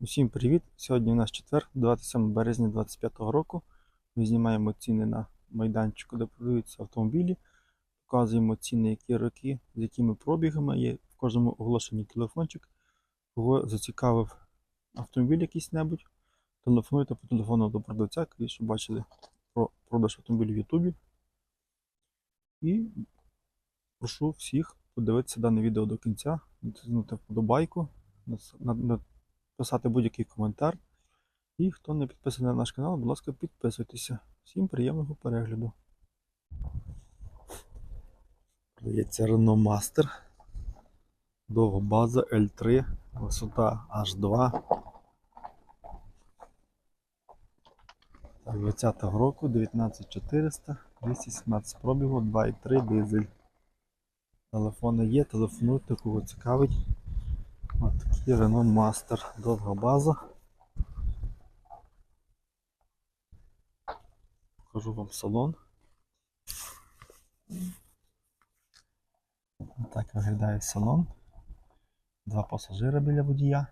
Усім привіт! Сьогодні у нас четвер, 27 березня 2025 року. Ми знімаємо ціни на майданчику, де продаються автомобілі. Показуємо ціни, які роки, з якими пробігами є в кожному оголошенні телефончик. Кого зацікавив автомобіль якийсь небудь, телефонуйте по телефону до продавця, що бачили про продаж автомобілів в Ютубі. І прошу всіх подивитися дане відео до кінця, натиснути вподобайку, писати будь-який коментар. І хто не підписаний на наш канал, будь ласка, підписуйтеся. Всім приємного перегляду. Продається Renault Master. Довга база L3, висота H2. 20 року, 19400, 217 пробігу, 2,3 дизель. Телефони є, телефонуйте, кого цікавить. Ось такий Renault Master, довга база. Покажу вам салон. Так виглядає салон. Два пасажира біля водія.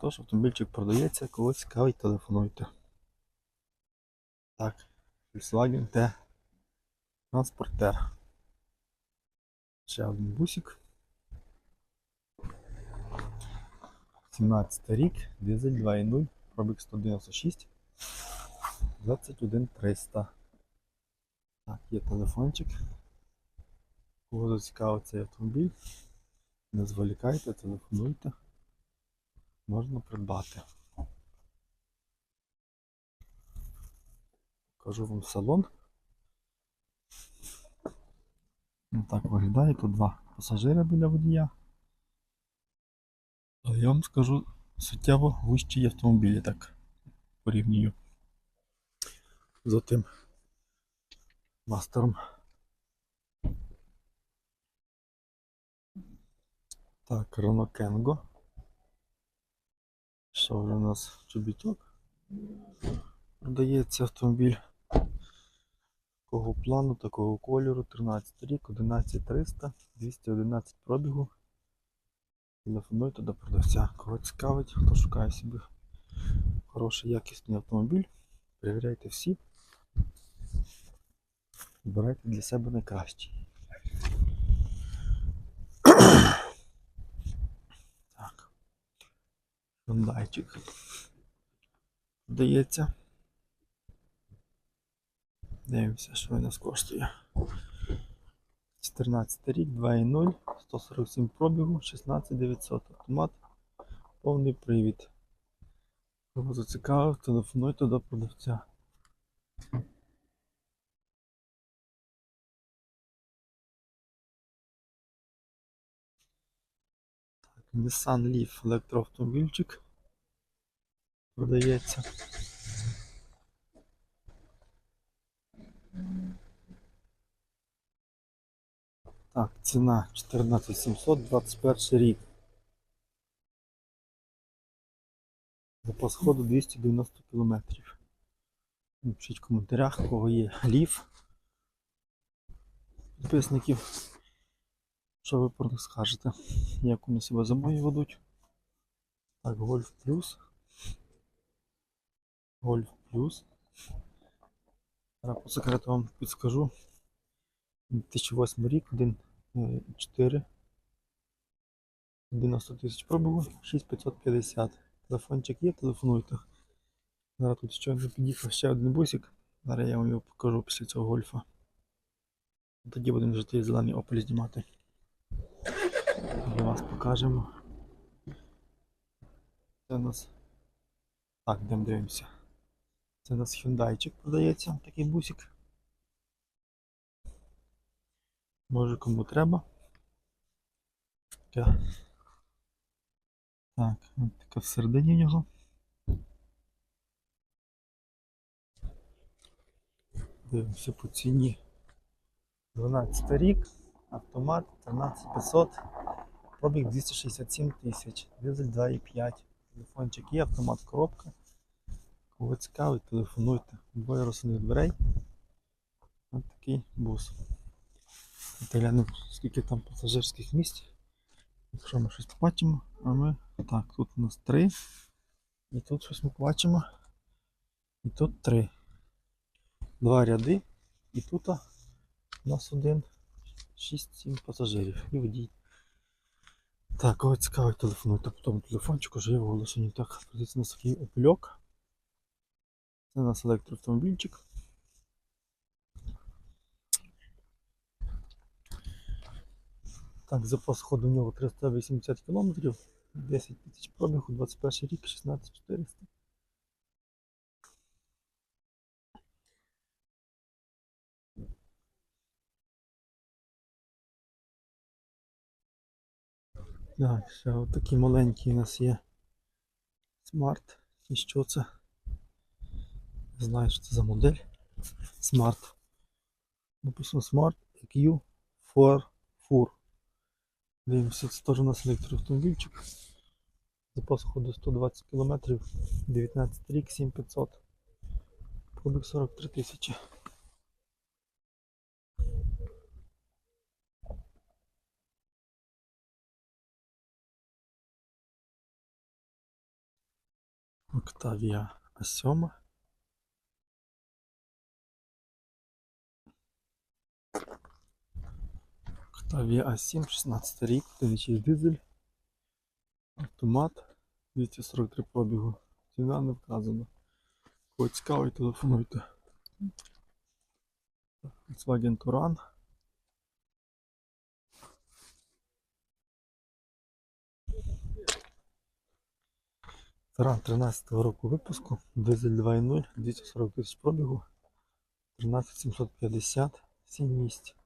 Тож автомобільчик продається, кого цікавить, телефонуйте. Так, Volkswagen T Transporter. Ще один бусик. 17 рік, дизель 2.0, пробіг 196, 21 300. Так, є телефончик. Кого зацікавив цей автомобіль, не зволікайте, телефонуйте. Можна придбати. Покажу вам салон. Так виглядає. Тут два пасажири біля водія. Але я вам скажу суттєво вищі автомобілі, так порівнюю з тим мастером. Так, Kengo. Що вже у нас чобіток? Продається автомобіль такого плану, такого кольору, 13 рік, 11300, 211 пробігу. Телефонуйте до продавця. Кого цікавить, хто шукає собі хороший якісний автомобіль, перевіряйте всі. Вибирайте для себе найкращий. Так. Хондайчик. Продається. Дивимося, що він нас коштує. 14 рік, 2.0, 147 пробігу, 16900 автомат, повний привід. Кого зацікавив, телефонуйте до продавця. Nissan Leaf електроавтомобільчик продається. Так, ціна 14700, 21 рік. Запас ходу 290 км. Напишіть в коментарях, кого є ліф. Підписників. Що ви про них скажете? Як вони себе зимою ведуть? Так, Гольф плюс. Гольф плюс. Зараз по секрету вам підскажу. 2008 рік, 1,4. 90 тисяч пробігу, 6550. Телефончик є, телефонуйте. Зараз тут щойно під'їхав ще один бусик. Зараз я вам його покажу після цього гольфа. Тоді будемо вже той зелений опель знімати. Для вас покажемо. Це у нас. Так, дивимося. Це у нас Hyundai продається, такий бусик. Може кому треба. Так, от така всередині нього. Дивимося по ціні. 12 рік, автомат 13500, пробіг 267 тисяч, дизель 2,5. Телефончик є, автомат коробка. Кого цікавить, телефонуйте. Двоє розсувних дверей. Ось такий бус. Глянемо, скільки там пасажирських місць. Якщо ми щось побачимо, а ми. Так, тут у нас три. І тут щось ми побачимо. І тут три. Два ряди. І тут у нас один. 6-7 пасажирів. І водій. Так, кого цікавить телефонуйте по тому телефончику, вже є в оголошенні. Так, продається у нас такий опельок. Це у нас електроавтомобільчик. Так, запас ходу у нього 380 км, 10 тисяч пробігу, 21 рік, 16400. Так, ще от такий маленький у нас є смарт. І що це? Не знаю, що це за модель. Smart. Написано Smart EQ 4 Fur. Дивимося, це теж у нас електроавтомобільчик. Запас ходу 120 км, 19 рік, 7500. Пробіг 43 тисячі. Octavia A7. Octavia A7, 16 рік, 1.6 дизель. Автомат 243 пробігу. Ціна не вказана. Кого цікавий, телефонуйте. Volkswagen. Туран 13 року випуску, дизель 2.0, 240 тисяч пробігу, 13750, 7 місць.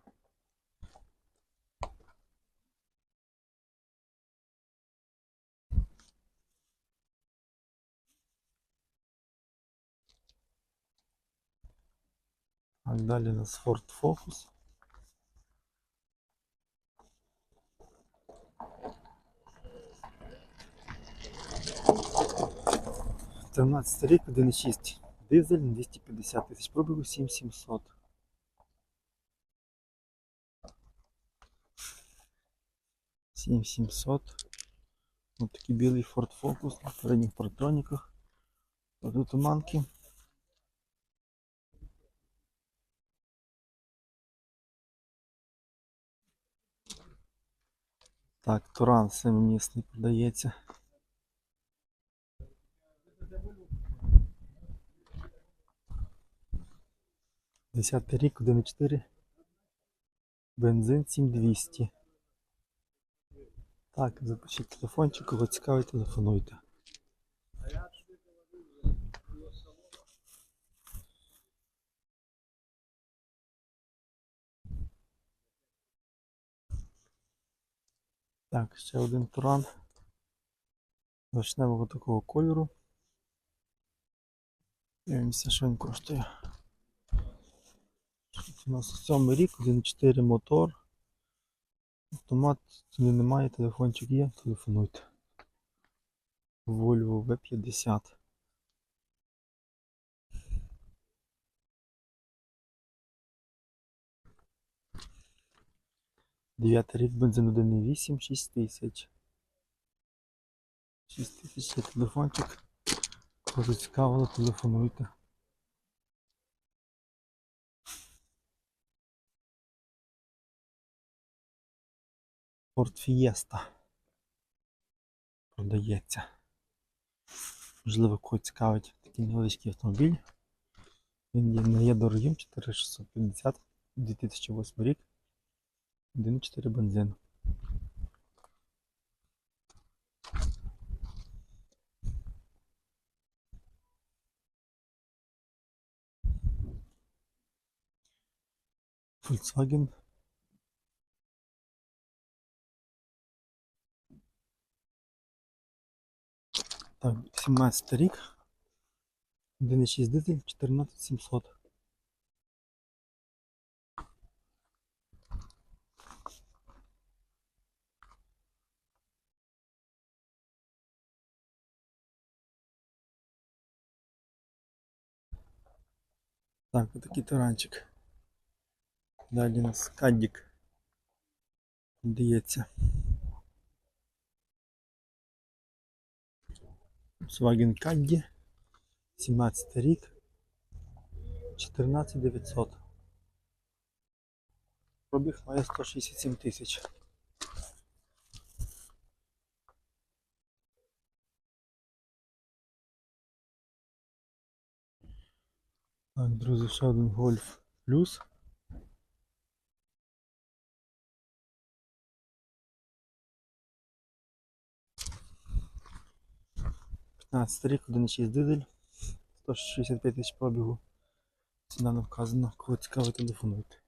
Так, далі у нас Ford Focus. Тринадцятий рік, 1.6. Дизель 250 тисяч пробігу 7700. Сім сімсот. Ось такий білий Ford Focus на передніх парктроніках. Тут туманки. Так, Туран семимісний подається. Десятий рік, 1.4. Бензин 7200. Так, запишіть телефончик, кого цікавить, телефонуйте. Так, ще один туран. Вишневого такого кольору. Дивимося, що він коштує. У нас сьомий рік, 1.4 мотор. Автомат туди немає, телефончик є, телефонуйте. Volvo V50. Дев'ятий рік бензин 1.8, 6 тисяч. 6 тисяч є телефончик. Кого цікавило, телефонуйте. Ford Fiesta продається. Можливо, кого цікавить такий невеличкий автомобіль. Він є, не є дорогим, 4650, 2008 рік, 1.4 бензин. Volkswagen Так, 17 рік. 1.6 дизель, 14700. Так, вот такий таранчик. Далі у нас каддік. Дається. Volkswagen Caddy, 17 рік, 14900. Пробіг має 167 тисяч. Так, друзі, ще один гольф плюс. П'ятнадцятий рік, 1,6 дидель, 165 тисяч пробігу. Ціна не вказана, кого цікаво телефонуйте.